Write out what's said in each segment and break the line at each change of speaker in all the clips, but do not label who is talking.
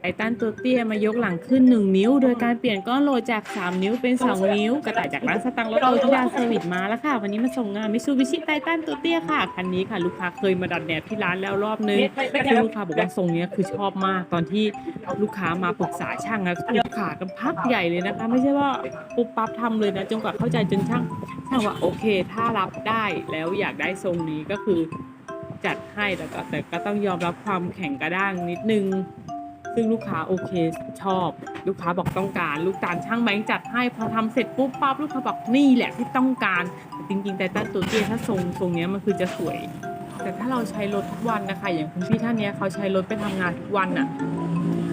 ไททันตัวเตี้ยมายกหลังขึ้น 1 นิ้ว โดยการเปลี่ยนก้อนโลจาก 3 นิ้วเป็น 2 นิ้ว กระต่ายจากร้านสตังค์รถโตที่ดาเซอร์วิสมาแล้วค่ะ วันนี้มาส่งงานมิซูบิชิไททันตัวเตี้ยค่ะ คันนี้ค่ะ ลูกค้าเคยมาดัดแดดที่ร้านแล้วรอบนึงซึ่งลูกค้าบอกว่าทรงนี้คือชอบมากตอนที่ลูกค้ามาปรึกษาช่างนะลูกค้ากันพักใหญ่เลยนะคะ ไม่ใช่ว่าปุ๊บปั๊บทำเลยนะจนกว่าเข้าใจจนช่างช่างว่าโอเค ถ้ารับได้แล้วอยากได้ทรงนี้ก็คือจัดให้แล้วก็แต่ก็ต้องยอมรับความแข็งกระด้างนิดนึง ซึ่งลูกค้าโอเคชอบ ลูกค้าบอกต้องการ ลูกตาลช่างแบงค์จัดให้พอทำเสร็จปุ๊บปั๊บลูกค้าบอกนี่แหละที่ต้องการแต่จริงๆ แต่ตั้งตัวเตี้ยถ้าทรงทรงเนี้ยมันคือจะสวย แต่ถ้าเราใช้รถทุกวันนะคะ อย่างคุณพี่ท่านเนี้ยเขาใช้รถไปทำงานทุกวันอะ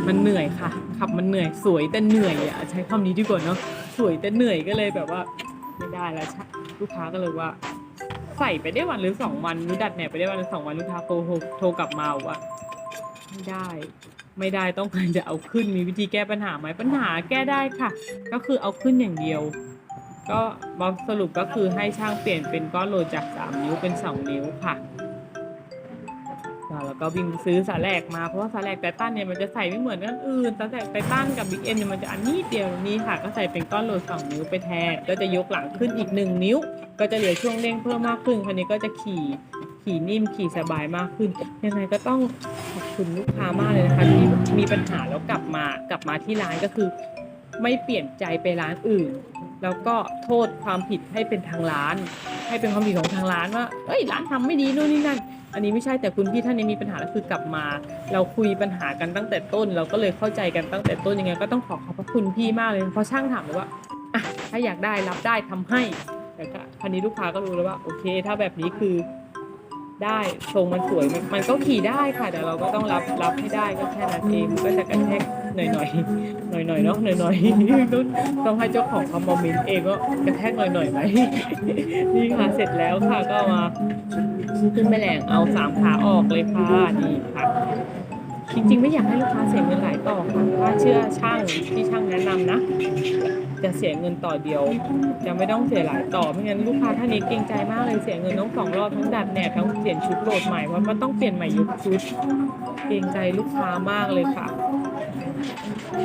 มันเหนื่อยค่ะ ขับมันเหนื่อยสวยแต่เหนื่อยอะใช้คำนี้ดีกว่าเนาะสวยแต่เหนื่อยก็เลยแบบว่าไม่ได้แล้วลูกค้าก็เลยว่าใส่ไปได้วันหรือสองวันหรือดัดแหนบไปได้วันหรือสองวันลูกค้าโทรโทรโทรกลับมาว่าไม่ได้ ไม่ได้ต้องการจะเอาขึ้นมีวิธีแก้ปัญหาไหมปัญหาแก้ได้ค่ะ ก็คือเอาขึ้นอย่างเดียว ก็บอสรุปก็คือให้ช่างเปลี่ยนเป็นก้อนโหลดจาก 3 นิ้วเป็น 2 นิ้วค่ะแล้วก็วิ่งซื้อสาแหลกมาเพราะว่าสาแหลกไททันเนี่ยมันจะใส่ไม่เหมือนกันอื่นสาแหลกไททันกับบิ๊กเอ็มเนี่ยมันจะอันนี้เดียวนี้ค่ะ ก็ใส่เป็นก้อนโหลด2นิ้วไปแทนก็จะยกหลังขึ้นอีก1นิ้ว ก็จะเหลือช่วงเด้งเพิ่มมากขึ้นคันนี้ก็จะขี่ ขี่นิ่มขี่สบายมากขึ้น ยังไงก็ต้องขอบคุณลูกค้ามากเลยนะคะที่มีปัญหาแล้วกลับมากลับมาที่ร้านก็คือ ไม่เปลี่ยนใจไปร้านอื่น แล้วก็โทษความผิดให้เป็นทางร้าน ให้เป็นความผิดของทางร้านว่าเอ้ยร้านทำไม่ดีนู่นนี่นั่น อันนี้ไม่ใช่แต่คุณพี่ท่านนี้มีปัญหาแล้วคือกลับมา เราคุยปัญหากันตั้งแต่ต้น เราก็เลยเข้าใจกันตั้งแต่ต้นยังไง ก็ต้องขอขอบพระคุณพี่มากเลยเพราะช่างถามเลยว่าอะถ้าอยากได้รับได้ทำให้แต่ก็คันนี้ลูกค้าก็รู้แล้วว่าโอเค ถ้าแบบนี้คือ ได้ทรงมันสวยมันก็ขี่ได้ค่ะแต่เราก็ต้องรับรับให้ได้ก็แค่นั้นเองก็จะกระแทกหน่อยหน่อยหน่อยหน่อยเนาะหน่อยหน่อยต้องต้องให้เจ้าของคอมเมนต์เองก็กระแทกหน่อยหน่อยไหมนี่ค่ะเสร็จแล้วค่ะก็มาขึ้นแม่แรงเอาสามขาออกเลยค่ะนี่ค่ะจริงๆไม่อยากให้ลูกค้าเสียเงินหลายต่อค่ะถ้าเชื่อช่างที่ช่างแนะนำนะ จะเสียเงินต่อเดียว จะไม่ต้องเสียหลายต่อไม่งั้นลูกค้าท่านนี้เกรงใจมากเลยเสียเงินต้องสองรอบทั้งดัดแหนบทั้งเปลี่ยนชุดโหลดใหม่เพราะมันต้องเปลี่ยนใหม่ยกชุดเกรงใจลูกค้ามากเลยค่ะ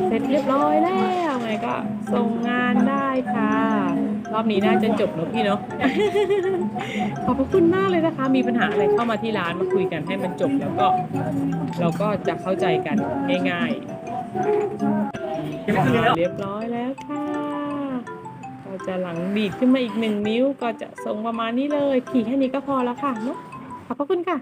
เสร็จเรียบร้อยแล้วไงก็ส่งงานได้ค่ะ รอบนี้น่าจะจบเนอะพี่เนาะขอบพระคุณมากเลยนะคะ มีปัญหาอะไรเข้ามาที่ร้านมาคุยกันให้มันจบแล้วก็ เราก็จะเข้าใจกันง่ายๆเรียบร้อยแล้วค่ะ ก็จะหลังบีดขึ้นมาอีกหนึ่งนิ้วก็จะทรงประมาณนี้เลย ขี่แค่นี้ก็พอแล้วค่ะเนาะขอบพระคุณค่ะ